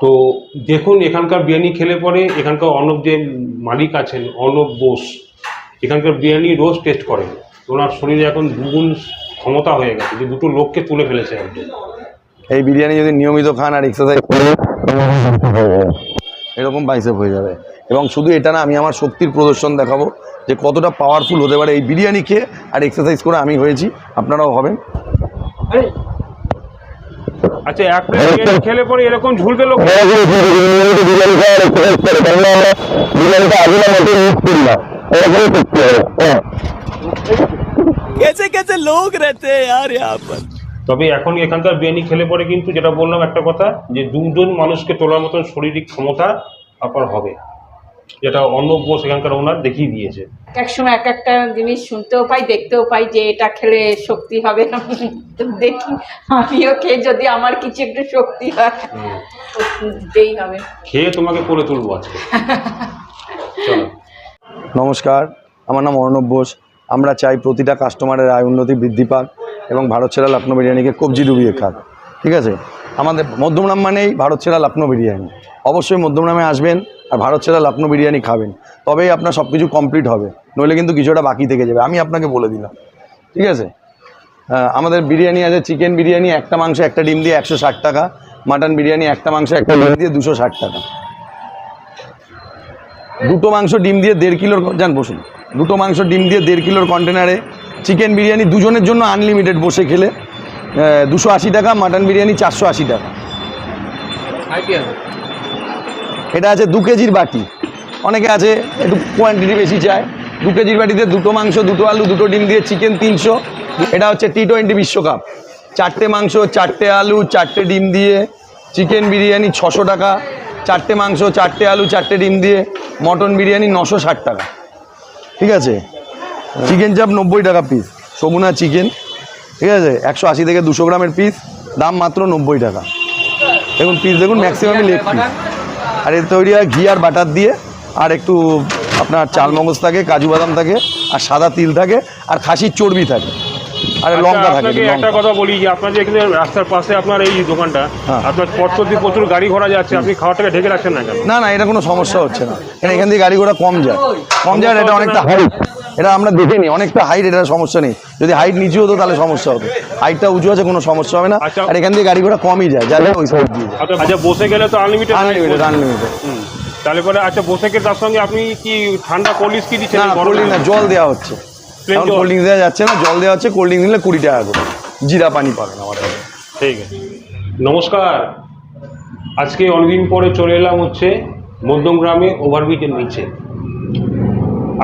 তো দেখুন এখানকার বিরিয়ানি খেলে পরে এখানকার অর্ণব যে মালিক আছেন অর্ণব বোস এখানকার বিরিয়ানি রোজ টেস্ট করেন ওনার শরীরে এখন দুগুণ ক্ষমতা হয়ে গেছে যে দুটো লোককে তুলে ফেলেছে একদম। এই বিরিয়ানি যদি নিয়মিত খান আর এক্সারসাইজ করেন এরকম বাইসেপ হয়ে যাবে। এবং শুধু এটা না আমি আমার শক্তির প্রদর্শন দেখাবো যে কতটা পাওয়ারফুল হতে পারে এই বিরিয়ানি খেয়ে আর এক্সারসাইজ করে আমি হয়েছি। আপনারাও হবেন। আচ্ছা, লোক তবে এখন এখানকার বেনি খেলে পরে কিন্তু যেটা বললাম একটা কথা যে দুজন মানুষকে তোলার মতন শরীরিক ক্ষমতা আপনার হবে। যেটা অন্য বোস এখানকার ওনার দেখিয়ে দিয়েছে। এক এক সময় এক একটা জিনিস শুনতেও পাই দেখতেও পাই যে এটা খেলে শক্তি হবে তো দেখি আমিও খেয়ে যদি আমার কিছু একটু শক্তি হয় হবে। খেয়ে তোমাকে করে তুলবো আজকে। চলো। নমস্কার আমার নাম অর্ণব বোস। আমরা চাই প্রতিটা কাস্টমারের আয় উন্নতি বৃদ্ধি পাক এবং ভারত সেরা লখনৌ বিরিয়ানিকে কবজি ডুবিয়ে খাক। ঠিক আছে? আমাদের মধ্যমগ্রাম মানেই ভারত সেরা লখনৌ বিরিয়ানি। অবশ্যই মধ্যমগ্রামে আসবেন। আর ভারত সেরা লখনৌ বিরিয়ানি খাবেন। তবেই আপনার সব কিছু কমপ্লিট হবে। নইলে কিন্তু কিছুটা বাকি থেকে যাবে। আমি আপনাকে বলে দিলাম। ঠিক আছে? আহ, আমাদের বিরিয়ানি আছে চিকেন বিরিয়ানি একটা মাংস একটা ডিম দিয়ে একশো ষাট টাকা। মাটন বিরিয়ানি একটা মাংস একটা ডিম দিয়ে দুশো ষাট টাকা। দুটো মাংস ডিম দিয়ে দেড় কিলোর যান বসুন। দুটো মাংস ডিম দিয়ে দেড় কিলোর কন্টেনারে চিকেন বিরিয়ানি দুজনের জন্য আনলিমিটেড বসে খেলে দুশো আশি টাকা মাটন বিরিয়ানি চারশো আশি টাকা। এটা আছে দু কেজির বাটি। অনেকে আছে একটু কোয়ান্টিটি বেশি চায়। দু কেজির বাটিতে দুটো মাংস, দুটো আলু, দুটো ডিম দিয়ে চিকেন তিনশো। এটা হচ্ছে টি টোয়েন্টি বিশ্বকাপ। চারটে মাংস, চারটে আলু, চারটে ডিম দিয়ে চিকেন বিরিয়ানি ছশো টাকা। চারটে মাংস, চারটে আলু, চারটে ডিম দিয়ে মটন বিরিয়ানি নশো ষাট টাকা। ঠিক আছে? চিকেন চাপ নব্বই টাকা পিস সগুনা চিকেন ঠিক আছে? একশো আশি থেকে দুশো গ্রামের পিস দাম মাত্র নব্বই টাকা। দেখুন পিস দেখুন ম্যাক্সিমামই লেগ পিস আর এর তৈরি হয় ঘি আর বাটার দিয়ে আর একটু আপনার চাল মগজ থাকে কাজু বাদাম থাকে আর সাদা তিল থাকে আর খাসির চর্বি থাকে। আর লঙ্কা আচ্ছা, থাকে একটা কথা বলি যে আপনার যে এখানে রাস্তার পাশে আপনার এই দোকানটা হ্যাঁ। আপনার পরপর দিয়ে প্রচুর গাড়ি ঘোড়া যাচ্ছে আপনি খাওয়াটাকে ঢেকে রাখছেন না কেন? না না এটা কোনো সমস্যা হচ্ছে না। এখান থেকে গাড়ি ঘোড়া কম যায়। কম যায় এটা অনেকটা হাইট এটা আমরা দেখে নিই অনেকটা হাইট এটা সমস্যা নেই। যদি হাইট নিচু হতো তাহলে সমস্যা হতো হাইটটা উঁচু আছে কোনো সমস্যা হবে না। আচ্ছা। আর এখান থেকে গাড়ি ঘোড়া কমই যায় যাবে ওই সাইড দিয়ে আচ্ছা আচ্ছা বসে গেলে তো আনলিমিটেড আনলিমিটেড আনলিমিটেড তাহলে পরে আচ্ছা বসে গেলে তার সঙ্গে আপনি কি ঠান্ডা কোল্ড কি দিচ্ছেন? না কোল্ড না জল দেওয়া হচ্ছে। এখন কোল্ড ড্রিঙ্ক দেওয়া যাচ্ছে না জল দেওয়া হচ্ছে কোল্ড ড্রিঙ্ক নিলে কুড়ি টাকা করে। জিরা পানি পাবেন আমাদের ঠিক আছে। নমস্কার। আজকে অনেকদিন পরে চলে এলাম হচ্ছে মধ্যমগ্রামে ওভারব্রিজের নিচে।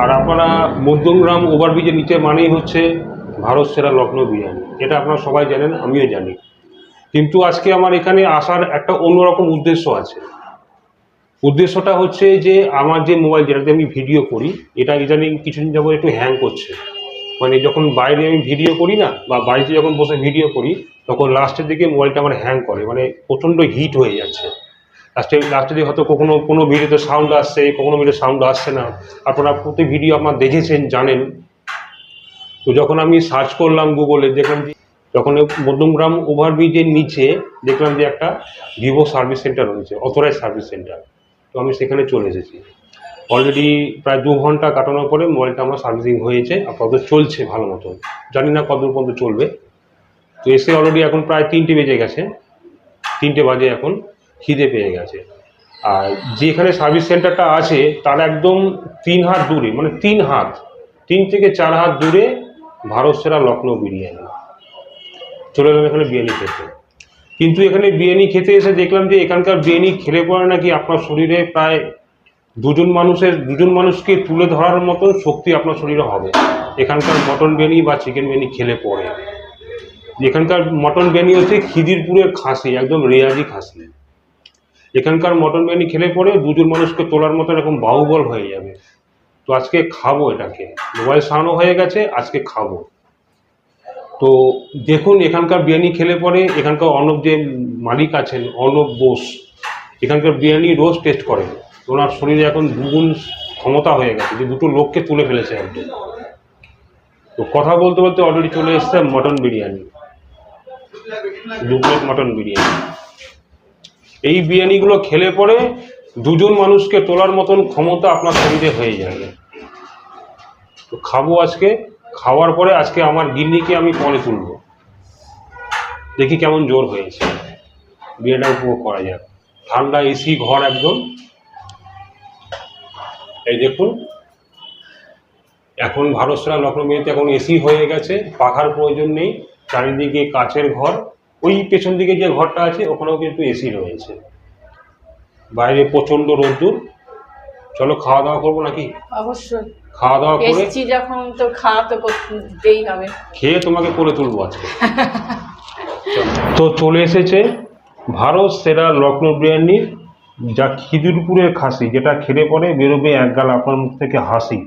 আর আপনারা মধ্যমগ্রাম ওভারব্রিজের নিচে মানেই হচ্ছে ভারত সেরা লখনৌ বিরিয়ানি এটা আপনারা সবাই জানেন, আমিও জানি। কিন্তু আজকে আমার এখানে আসার একটা অন্যরকম উদ্দেশ্য আছে। উদ্দেশ্যটা হচ্ছে যে আমার যে মোবাইল, যেটাতে আমি ভিডিও করি, এটা ইদানিং কিছুদিন যাবত একটু হ্যাং করছে। মানে যখন বাইরে আমি ভিডিও করি না, বা বাড়িতে যখন বসে ভিডিও করি, তখন লাস্টের দিকে মোবাইলটা আমার হ্যাং করে মানে প্রচণ্ড হিট হয়ে যাচ্ছে। লাস্টে লাস্টের দিকে হয়তো কখনো, কোনো ভিডিওতে সাউন্ড আসছে, কখনো ভিডিও সাউন্ড আসছে না। আপনারা প্রতি ভিডিও আপনার দেখেছেন, জানেন। তো যখন আমি সার্চ করলাম গুগলে দেখলাম যে, যখন মধ্যমগ্রাম ওভারব্রিজের নিচে দেখলাম যে একটা ভিভো সার্ভিস সেন্টার রয়েছে অথরাইজ সার্ভিস সেন্টার তো আমি সেখানে চলে এসেছি। অলরেডি প্রায় দু ঘণ্টা কাটানোর পরে মোবাইলটা আমার সার্ভিসিং হয়েছে, আপাতত চলছে ভালো মতো জানি না কতদূর পর্যন্ত চলবে। তো এসে অলরেডি এখন প্রায় তিনটে বেজে গেছে, তিনটে বাজে এখন। খিদে পেয়ে গেছে। আর যেখানে সার্ভিস সেন্টারটা আছে, তার একদম তিন হাত দূরে মানে তিন হাত, তিন থেকে চার হাত দূরে ভারত সেরা লখনৌ বিরিয়ানি। চলে এলাম এখানে বিরিয়ানি খেতে। কিন্তু এখানে বিরিয়ানি খেতে এসে দেখলাম যে এখানকার বিরিয়ানি খেলে পরে নাকি আপনার শরীরে প্রায় দুজন মানুষের, দুজন মানুষকে তুলে ধরার মতো শক্তি আপনার শরীরে হবে। এখানকার মটন বিরিয়ানি বা চিকেন বিরিয়ানি খেলে পরে। এখানকার মটন বিরিয়ানি হচ্ছে খিদিরপুরের খাসি, একদম রেয়াজি খাসি। এখানকার মটন বিরিয়ানি খেলে পরে দুজন মানুষকে তোলার মতো এরকম বাহুবল হয়ে যাবে। তো আজকে খাব এটাকে। মোবাইল সারানো হয়ে গেছে, আজকে খাব। তো দেখুন, এখানকার বিরিয়ানি খেলে পরে এখানকার অর্ণব যে মালিক আছেন, অর্ণব বোস, এখানকার বিরিয়ানি রোজ টেস্ট করেন ওনার শরীরে এখন দুগুণ ক্ষমতা হয়ে গেছে, যে দুটো লোককে তুলে ফেলেছে একদম তো কথা বলতে বলতে অলরেডি চলে এসছে মটন বিরিয়ানি। দু প্লেট মটন বিরিয়ানি। এই বিরিয়ানিগুলো খেলে পরে দুজন মানুষকে তোলার মতন ক্ষমতা আপনার শরীরে হয়ে যাবে। তো খাব আজকে, খাওয়ার পরে আজকে আমার গিন্নিকে আমি পরে তুলবো। দেখি কেমন জোর হয়েছে। বিয়েটা উপভোগ করা যাক। ঠান্ডা এসি ঘর একদম। এই দেখুন, এখন ভারত সেরা লখনৌতে এখন এসি হয়ে গেছে, পাখার প্রয়োজন নেই, চারিদিকে কাচের ঘর। ওই পেছন দিকে যে ঘরটা আছে ওখানেও কিন্তু এসি রয়েছে। বাইরে প্রচণ্ড রোদ্দুর। চলো খাওয়া দাওয়া করব নাকি? অবশ্যই। খাওয়া দাওয়া করে এসছি যখন তো খাওয়া তো করতেই হবে। খেয়ে তোমাকে করে তুলবো আজকে। তো চলে এসেছে ভারত সেরা লখনৌ বিরিয়ানির যা খিদিরপুরের খাসি যেটা খেলে পরে বেরোবে এক গাল আপনার মুখ থেকে হাসি।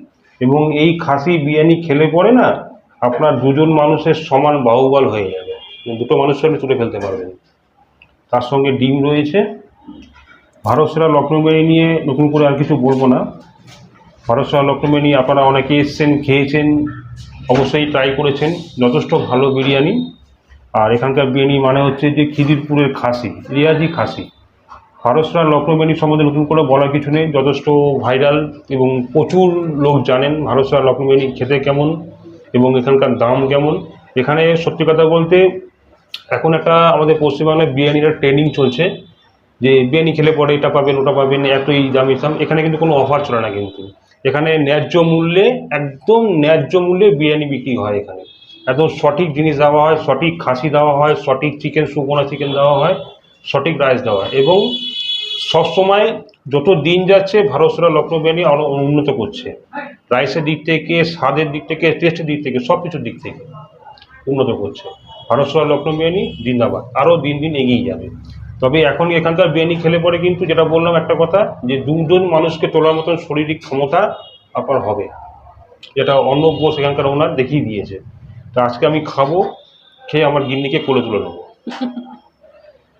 এবং এই খাসি বিরিয়ানি খেলে পরে না আপনার দুজন মানুষের সমান বাহুবল হয়ে যাবে। দুটো মানুষের আপনি তুলে ফেলতে পারবেন তার সঙ্গে ডিম রয়েছে। ভারত সেরা লখনৌ নিয়ে নতুন করে আর কিছু বলব না। ভারত সেরা বিরিয়ানি আপনারা অনেকে এসছেন, খেয়েছেন, অবশ্যই ট্রাই করেছেন। যথেষ্ট ভালো বিরিয়ানি। আর এখানকার বিরিয়ানি মানে হচ্ছে যে খিদিরপুরের খাসি, রিয়াজি খাসি। ফারসরা লখনৌ সম্বন্ধে নতুন করে বলার কিছু নেই। যথেষ্ট ভাইরাল এবং প্রচুর লোক জানেন ভারসরা লখনৌ খেতে কেমন এবং এখানকার দাম কেমন। এখানে সত্যি কথা বলতে এখন একটা আমাদের পশ্চিমবাংলায় বিরিয়ানির ট্রেনিং চলছে, যে বিরিয়ানি খেলে পরে এটা পাবেন, ওটা পাবেন এতই দামি দাম, এখানে কিন্তু কোনো অফার চলে না কিন্তু। এখানে ন্যায্য মূল্যে, একদম ন্যায্য মূল্যে বিরিয়ানি বিক্রি হয় এখানে। একদম সঠিক জিনিস দেওয়া হয়, সঠিক খাসি দেওয়া হয়, সঠিক চিকেন সুপোনা চিকেন দেওয়া হয়, সঠিক রাইস দেওয়া হয়। এবং সবসময় যত দিন যাচ্ছে ভারতসরা লখনৌ বিরিয়ানি আরও উন্নত করছে। রাইসের দিক থেকে, স্বাদের দিক থেকে টেস্টের দিক থেকে সব কিছুর দিক থেকে উন্নত করছে। ভারতসরা লখনৌ বিরিয়ানি জিন্দাবাদ। আরও দিন দিন এগিয়ে যাবে। তবে এখন এখানকার বিরিয়ানি খেলে পরে কিন্তু যেটা বললাম একটা কথা, যে দুজন মানুষকে তোলার মতন শারীরিক ক্ষমতা আপনার হবে। যেটা অন্য বোস এখানকার ওনার দেখিয়ে দিয়েছে। তো আজকে আমি খাব, খেয়ে আমার গিন্নিকে করে তুলে নেব।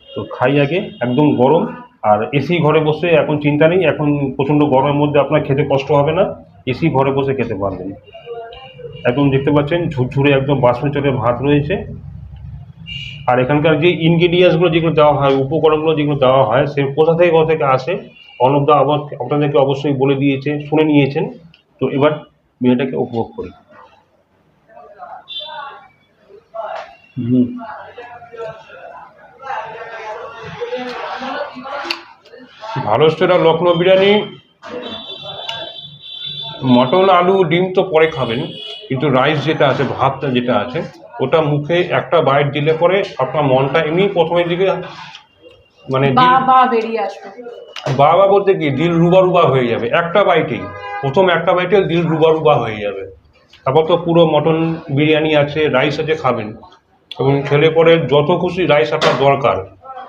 তো খাই আগে, একদম গরম। আর এসি ঘরে বসে এখন চিন্তা নেই, এখন প্রচণ্ড গরমের মধ্যে আপনার খেতে কষ্ট হবে না। এসি ঘরে বসে খেতে পারবেন। একদম দেখতে পাচ্ছেন, ঝুরঝুরে একদম বাসমতি চালের ভাত রয়েছে। আর এখানকার যে ইনগ্রিডিয়েন্টসগুলো যেগুলো দেওয়া হয় উপকরণগুলো যেগুলো দেওয়া হয় সে কোথা থেকে কোথা থেকে আসে অনবদা আবার আপনাদেরকে অবশ্যই বলে দিয়েছে শুনে নিয়েছেন। তো এবার মেয়েটাকে উপভোগ করি। হুম। ভারত সেরা লখনৌ বিরিয়ানি। মটন আলু ডিম তো পরে খাবেন কিন্তু রাইস যেটা আছে ভাতটা যেটা আছে ওটা মুখে একটা বাইট দিলে পরে আপনার মনটা এমনি প্রথমের দিকে মানে বেরিয়ে আসবে। বাবা বলতে কি দিল রুবা রুবা হয়ে যাবে। একটা বাইটেই। প্রথম একটা বাইটে দিল রুবা রুবা হয়ে যাবে। তারপর তো পুরো মটন বিরিয়ানি আছে রাইস আছে খাবেন। এবং খেলে পরে যত খুশি রাইস আপনার দরকার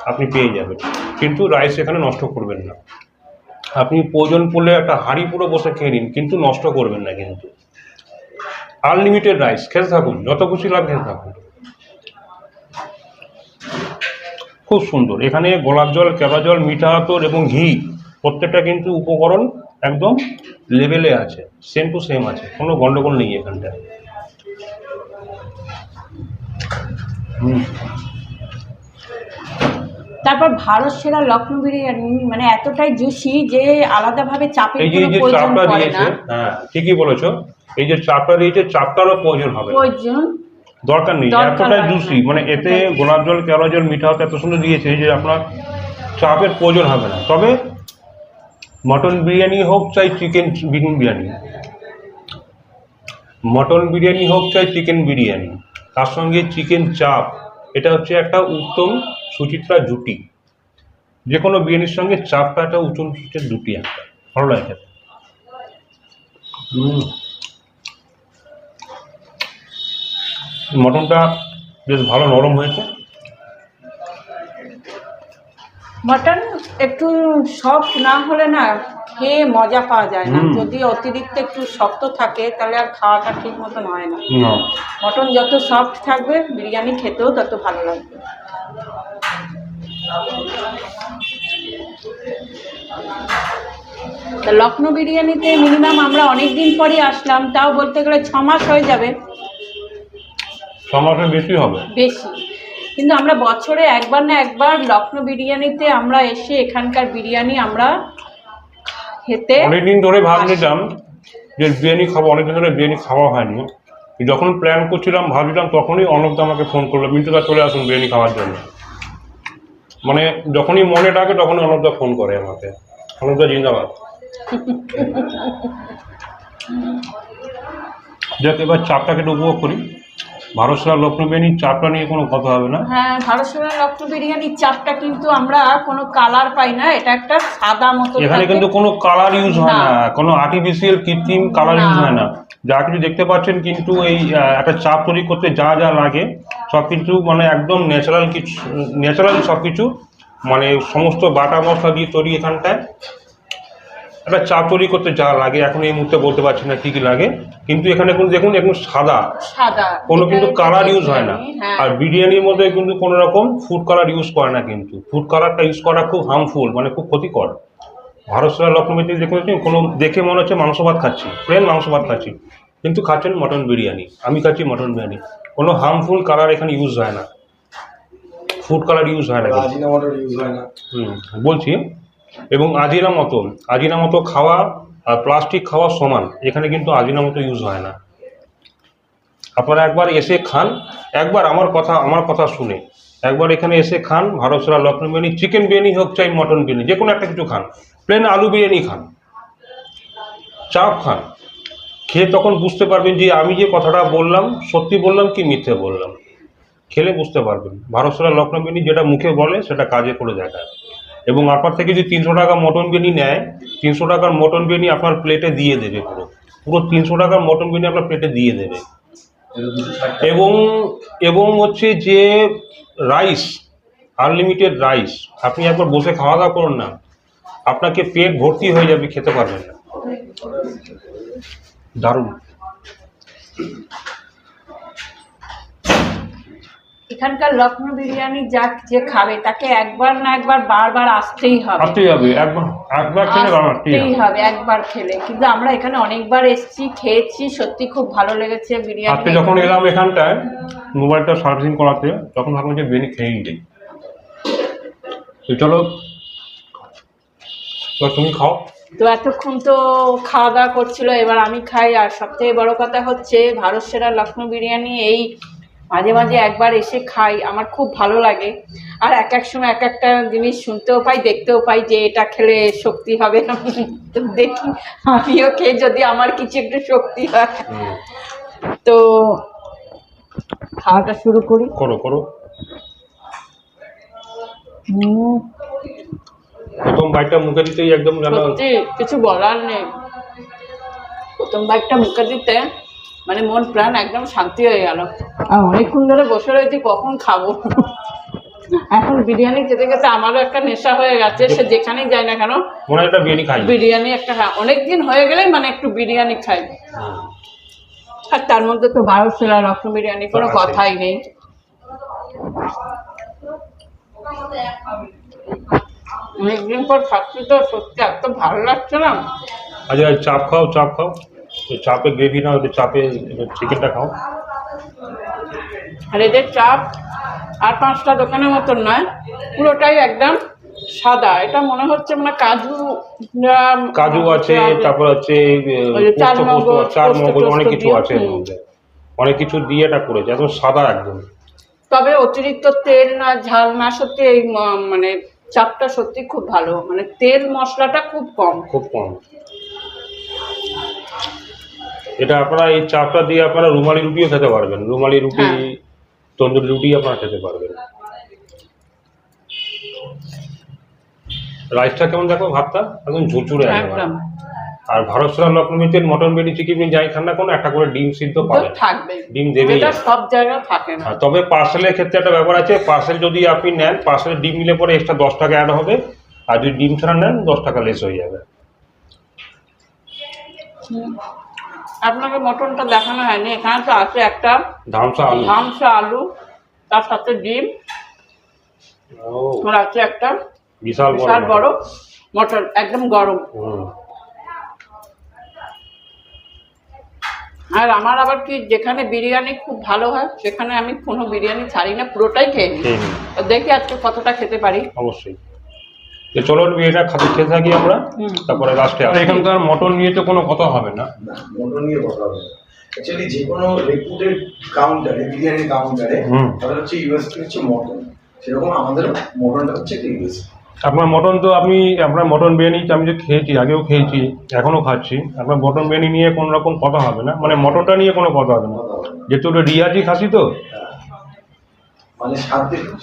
আপনি পেয়ে যাবেন। কিন্তু রাইস এখানে নষ্ট করবেন না। আপনি প্রয়োজন পড়লে একটা হাঁড়ি পুরো বসে খেয়ে নিন কিন্তু নষ্ট করবেন না কিন্তু। আনলিমিটেড রাইস খেতে থাকুন যত খুশি লাভ খেতে থাকুন। খুব সুন্দর। এখানে গোলাপ জল কেবা জল মিঠা আতর এবং ঘি প্রত্যেকটা কিন্তু উপকরণ একদম লেভেলে আছে সেম টু সেম আছে কোনো গন্ডগোল নেই এখানটায়। তারপর ভারত সেরা লখনৌ বিরিয়ানি মানে এতটাই জুসি যে আলাদাভাবে চাপের যে কোনো প্রয়োজন পড়ে না। হ্যাঁ ঠিকই বলেছ। এই যে চাপটা দিয়েছে চাপটারও প্রয়োজন হবে প্রয়োজন দরকার নেই এতটাই জুসি মানে এতে গোলাপ জল কেওড়া জল মিঠা হতে এত সুন্দর দিয়েছে যে আপনার চাপের প্রয়োজন হবে না। তবে মটন বিরিয়ানি হোক চাই চিকেন বিরিয়ানি। মটন বিরিয়ানি হোক চাই চিকেন বিরিয়ানি। তার সঙ্গে চিকেন চাপ এটা হচ্ছে একটা উত্তম সুচিত্রা জুটি। যে কোনো বিরিয়ানির সঙ্গে চাপটা একটা উত্তম সুচিত্রা জুটি একটা। ভালো লাগে হুম। মটনটা বেশ ভালো নরম হয়েছে। মটন একটু সফট না হলে না খেয়ে মজা পাওয়া যায় না। যদি অতিরিক্ত একটু শক্ত থাকে তাহলে আর খাওয়াটা ঠিক মতন হয় না। মটন যত সফট থাকবে বিরিয়ানি খেতেও তত ভালো লাগবে। লখনৌ বিরিয়ানিতে মিনিমাম আমরা অনেক দিন পরই আসলাম তাও বলতে গেলে ছ মাস হয়ে যাবে। ছ মাসের বেশি হবে? বেশি। কিন্তু আমরা বছরে একবার না একবার লখনৌ বিরিয়ানিতে আমরা এসে এখানকার বিরিয়ানি আমরা খেতে অনেকদিন ধরে ভাবছিলাম যে বিরিয়ানি খাব অনেকদিন ধরে বিরিয়ানি খাওয়া হয়নি। যখন প্ল্যান করছিলাম ভাবছিলাম তখনই অনবদা আমাকে ফোন করল মিন্টুদা চলে আসুন বিরিয়ানি খাওয়ার জন্য। মানে যখনই মনে ডাকে তখনই অনবদা ফোন করে আমাকে। অনবদা জিন্দাবাদ। যাক এবার চাপটাকে একটু উপভোগ করি। ভারত সেরা লক্ষ্ণৌ বিরিয়ানির চাপটা নিয়ে কোনো কথা হবে না। হ্যাঁ ভারত সেরা লখনৌ বিরিয়ানির চাপটা কিন্তু আমরা কোনো কালার পাই না এটা একটা সাদা মতো এখানে কিন্তু কোনো কালার ইউজ হয় না। কোনো আর্টিফিশিয়াল কৃত্রিম কালার ইউজ হয় না। যা কিছু দেখতে পাচ্ছেন কিন্তু এই একটা চাপ তৈরি করতে যা যা লাগে সব কিছু মানে একদম ন্যাচারাল কিছু ন্যাচারাল সব কিছু মানে সমস্ত বাটা মশলা দিয়ে তৈরি এখানটায়। একটা চা তৈরি করতে যা লাগে এখন এই মুহূর্তে বলতে পারছি না কী কী লাগে কিন্তু এখানে কিন্তু দেখুন এখন সাদা। সাদা। কোনো কিন্তু কালার ইউজ হয় না। হ্যাঁ। আর বিরিয়ানির মধ্যে কিন্তু কোনো রকম ফুড কালার ইউজ করে না কিন্তু। ফুড কালারটা ইউজ করা খুব হার্মফুল মানে খুব ক্ষতিকর। ভারত সেরা লক্ষ্মীতে দেখে পাচ্ছেন কোনো দেখে মনে হচ্ছে মাংস ভাত খাচ্ছি প্লেন মাংস ভাত খাচ্ছি কিন্তু খাচ্ছেন মটন বিরিয়ানি। আমি খাচ্ছি মটন বিরিয়ানি। কোনো হার্মফুল কালার এখানে ইউজ হয় না। ফুড কালার ইউজ হয় না ইউজ হয় না। হুম, বলছি এবং আজিনা মতো আজিনা মতো খাওয়া আর প্লাস্টিক খাওয়া সমান। এখানে কিন্তু আজিনা মতো ইউজ হয় না। আপনারা একবার এসে খান। একবার আমার কথা আমার কথা শুনে। একবার এখানে এসে খান, ভারত সেরা লখনৌ বিরিয়ানি চিকেন বিরিয়ানি হোক চাই মটন বিরিয়ানি, যে কোনো একটা কিছু খান। প্লেন আলু বিরিয়ানি খান। চাপ খান। খেয়ে তখন বুঝতে পারবেন যে আমি যে কথাটা বললাম, সত্যি বললাম কি মিথ্যে বললাম? খেলে বুঝতে পারবেন। ভারত সেরা লখনৌ বিরিয়ানি যেটা মুখে বলে, সেটা কাজে করে দেখায়। এবং আপনার থেকে যদি তিনশো টাকা মটন বিরিয়ানি নেয়, তিনশো টাকার মটন বিরিয়ানি আপনার প্লেটে দিয়ে দেবে পুরো। পুরো তিনশো টাকার মটন বিরিয়ানি আপনার প্লেটে দিয়ে দেবে। এবং এবং হচ্ছে যে রাইস আনলিমিটেড রাইস আপনি একবার বসে খাওয়া দাওয়া করুন না। আপনাকে পেট ভর্তি হয়ে যাবে, খেতে পারবেন না। দারুণ। এখানকার লখনৌ বিরিয়ানি যা যে খাবে তাকে একবার না একবার বারবার আসতেই হবে। আসতেই হবে একবার একবার খেলে আসতেই হবে। একবার খেলে। কিন্তু আমরা এখানে অনেকবার এসেছি খেয়েছি সত্যি খুব ভালো লেগেছে আজকে বিরিয়ানি যখন এলাম এখানটায় মোবাইলটা সার্ভিসিং করাতে তখন ভাবলাম যে বিরিয়ানি খেয়েই যাই তো চলো তুমি খাও। তো এতক্ষণ তো খাওয়া দাওয়া করছিল এবার আমি খাই। আর সবথেকে বড় কথা হচ্ছে ভারত সেরা লখনৌ বিরিয়ানি এই মাঝে মাঝে একবার এসে খাই আমার খুব ভালো লাগে। আর এক এক সময় এক একটা জিনিস শুনতেও পাই দেখতেও পাই যে এটা খেলে শক্তি হবে তো দেখি আমিও খেয়ে যদি আমার কিছু একটু শক্তি হয়। তো খাওয়াটা শুরু করি। করো করো। প্রথম বাইকটা মুখে দিতেই একদম কিছু বলার নেই। প্রথম বাইকটা মুখে দিতে মানে মন প্রাণ একদম শান্তি হয়ে গেল। আর অনেকক্ষণ ধরে বসে রয়েছি কখন খাব? এখন বিরিয়ানি খেতে খেতে আমারও একটা নেশা হয়ে গেছে সে যেখানেই যায় না কেন মনে একটা বিরিয়ানি খাই। বিরিয়ানি একটা হ্যাঁ অনেক দিন হয়ে গেলেই মানে একটু বিরিয়ানি খাই। আর তার মধ্যে তো ভারত সেরা লখনৌ বিরিয়ানি কোনো কথাই নেই। অনেকদিন পর খাচ্ছি তো সত্যি এত ভালো লাগছে না। আচ্ছা চাপ খাও চাপ খাও। তো চাপে গ্রেভি না চাপে চিকেনটা খাও। আর এদের চাপ আর পাঁচটা দোকানের মতন নয় পুরোটাই একদম সাদা। এটা মনে হচ্ছে মানে কাজু কাজু আছে তারপর আছে অনেক কিছু আছে অনেক কিছু দিয়ে এটা করেছে একদম সাদা একদম। তবে অতিরিক্ত তেল না ঝাল না সত্যি এই মানে চাপটা সত্যি খুব ভালো। মানে তেল মশলাটা খুব কম। খুব কম। এটা আপনারা এই চাপটা দিয়ে আপনারা রুমালি রুটিও খেতে পারবেন। রুমালি রুটি হ্যাঁ। তন্দুরি রুটি আপনারা খেতে পারবেন। রাইসটা কেমন দেখো ভাতটা? একদম ঝুরঝুরে। আর ভারত সেরা লক্ষ্মীতে মটন বিরিয়ানি চিকেন বিরিয়ানি যাই খান না কোনো একটা করে ডিম সিদ্ধ তো পাবেন। ডিম দেবে এটা সব জায়গায় থাকে না। তবে পার্সেলের ক্ষেত্রে একটা ব্যাপার আছে পার্সেল যদি আপনি নেন পার্সেলের ডিম নিলে পরে এক্সট্রা দশ টাকা অ্যাড হবে আর যদি ডিম ছাড়া নেন দশ টাকা লেস হয়ে যাবে। আপনাকে মটনটা দেখানো হয়নি। এখানে তো আছে একটা ধামসা আলু। ধামসা আলু তার সাথে ডিম আর আছে একটা বিশাল বড় বিশাল বড় মটন। একদম গরম। আর আমার আবার কি যেখানে বিরিয়ানি খুব ভালো হয় সেখানে আমি কোনো বিরিয়ানি ছাড়ি না পুরোটাই খেয়ে নিই। দেখি আজকে কতটা খেতে পারি। অবশ্যই। তো চলো এটা খাতে খেয়ে থাকি আমরা। তারপরে লাস্টে এখানকার মটন নিয়ে তো কোনো কথা হবে না। মটন নিয়ে কথা হবে অ্যাকচুয়ালি যে কোনো রেপুটেড কাউন্টারে বিরিয়ানির কাউন্টারে। তাদের হচ্ছে ইউএসপি হচ্ছে মটন। সেরকম আমাদের মটনটা হচ্ছে একটা ইউএসপি আপনার মটন তো আমি আপনার মটন বিরিয়ানি আমি যে খেয়েছি আগেও খেয়েছি এখনও খাচ্ছি। আপনার মটন বিরিয়ানি নিয়ে কোনো রকম কথা হবে না। মানে মটনটা নিয়ে কোনো কথা হবে না। যেহেতু ওটা রিয়াজি খাসি তো। মানে স্বাদ দেখুন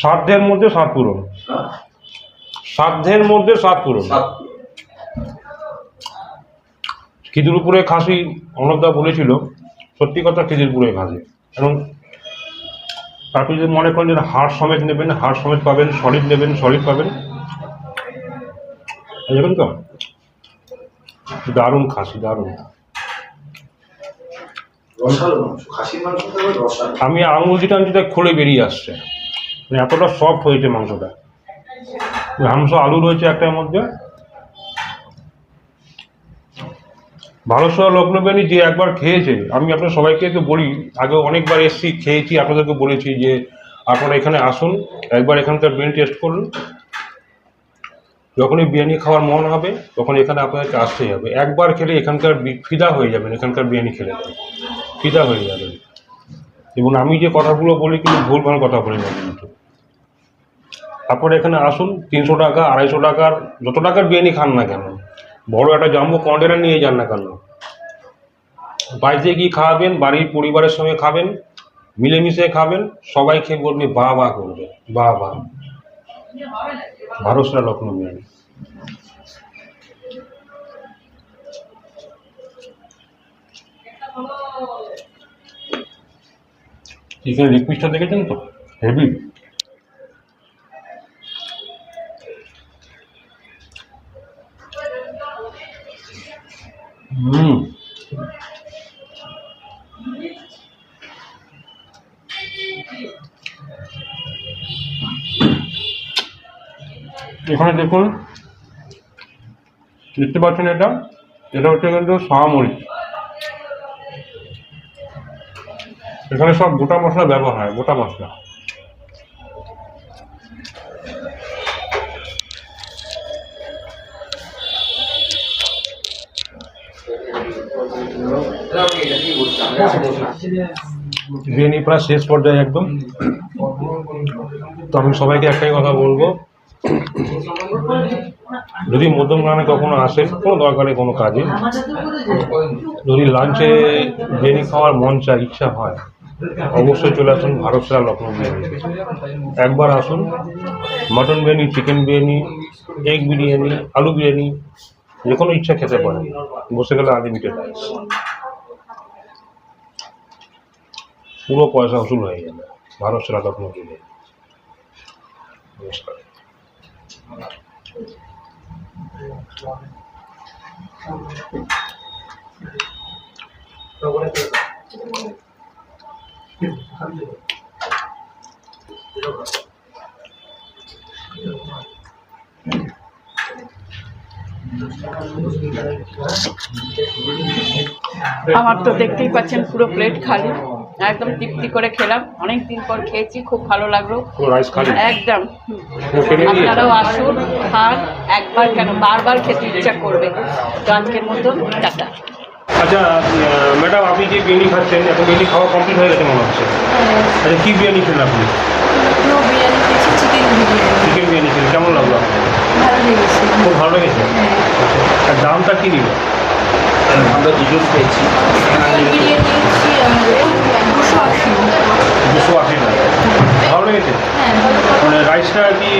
স্বাদ মধ্যে স্বাদ পূরণ। হ্যাঁ, সাধ্যের মধ্যে স্বাদ পূরণ। খিদিরপুরে খাসি অনবদা বলেছিল সত্যি কথা খিদিরপুরে খাসি এবং আপনি যদি মনে করেন যে হাড় সমেত নেবেন হাড় সমেত পাবেন সলিড নেবেন সলিড পাবেন। দেখুন তো দারুণ খাসি দারুণ। আমি আঙুল যেটা খুলে বেরিয়ে আসছে। মানে এতটা সফট হয়েছে মাংসটা। মাংস আলু রয়েছে একটার মধ্যে। ভারত লগ্নবেনী যে একবার খেয়েছে, আমি আপনার সবাইকে তো বলি আগে অনেকবার এসছি, খেয়েছি, আপনাদেরকে বলেছি যে আপনারা এখানে আসুন, একবার এখানকার বিরিয়ানি টেস্ট করুন। যখনই বিরিয়ানি খাওয়ার মন হবে, তখন এখানে আপনাদেরকে আসতেই হবে। একবার খেলে এখানকার ফিদা হয়ে যাবেন, এখানকার বিরিয়ানি খেলে। ফিদা হয়ে যাবেন। এবং আমি যে কথাগুলো বলি, কিন্তু ভুল ভুলভাল কথা বলি না কিন্তু। আপনারা এখানে আসুন, তিনশো টাকা, আড়াইশো টাকার, যত টাকার বিরিয়ানি খান না কেন, বড় একটা জাম্বো কন্টেনার নিয়ে যান না কেন? বাড়িতে গিয়ে খাওয়াবেন বাড়ির পরিবারের সঙ্গে খাবেন, মিলেমিশে খাবেন, সবাই খেয়ে বলবে বা বা করবে বা বা ভারতরা লখনৌ বিরিয়ানি। চিকেন পিসটা দেখেছেন তো? হেভি হুম। এখানে দেখুন, দেখতে পাচ্ছেন এটা? এটা হচ্ছে কিন্তু সাহামরিচ এখানে সব গোটা মশলা ব্যবহার হয়, গোটা মশলা। বিরিয়ানি প্রায় শেষ পর্যায়ে একদম। তো আমি সবাইকে একটাই কথা বলব। যদি মধ্যমগ্রামে কখনো আসেন, কোনো দরকারে কোনো কাজে। যদি লাঞ্চে বিরিয়ানি খাওয়ার মন চায়, ইচ্ছা হয়, অবশ্যই চলে আসুন ভারত সেরা লখনৌ বিরিয়ানি একবার আসুন, mutton biryani, chicken biryani egg biryani, আলু বিরিয়ানি, যে কোনো ইচ্ছা খেতে পারেন। বসে গেলে আনলিমিটেড রাইস পুরো পয়সা উসুল হয়ে যাবে ভারত সেরা বিরিয়ানি নমস্কার। আমার তো দেখতেই পাচ্ছেন পুরো প্লেট খালি। একদম তৃপ্তি করে খেলাম। অনেক দিন পর খেয়েছি খুব ভালো লাগল। একদম। আপনারাও আসুন খান একবার কেন বারবার খেতে ইচ্ছা করবে। তো আজকের মতো টাটা। আচ্ছা ম্যাডাম আপনি যে বিরিয়ানি খাচ্ছেন? এখন বিরিয়ানি খাওয়া কমপ্লিট হয়ে গেছে মনে হচ্ছে। আচ্ছা কী বিরিয়ানি খেলেন আপনি? চিকেন বিরিয়ানি খেলেন। কেমন লাগল আপনার? ভালো লেগেছে। খুব ভালো লেগেছে? আর দামটা কী নিল আমরা দুজন খেয়েছি। দুশো আশি। টাকা ভালো লেগেছে? হ্যাঁ মানে রাইসটা কি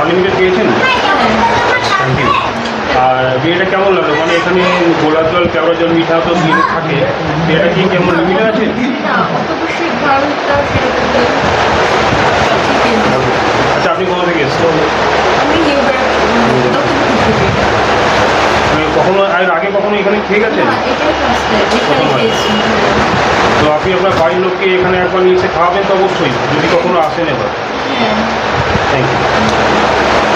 আনলিমিটেড পেয়েছেন থ্যাংক ইউ আর বিয়েটা কেমন লাগল? মানে এখানে গোলাপ জল কেওড়া জল মিঠা তো দিয়ে থাকে। বিয়েটা কি কেমন লিমিটেড আছে? না আপনি কোথা থেকে এসেছেন? আমি মানে কখনো এর আগে কখনো এখানে খেয়ে গেছেন? তো আপনি আপনার বাড়ির লোককে এখানে একবার নিয়ে এসে খাওয়াবেন তো অবশ্যই যদি কখনো আসেন এবার। Thank you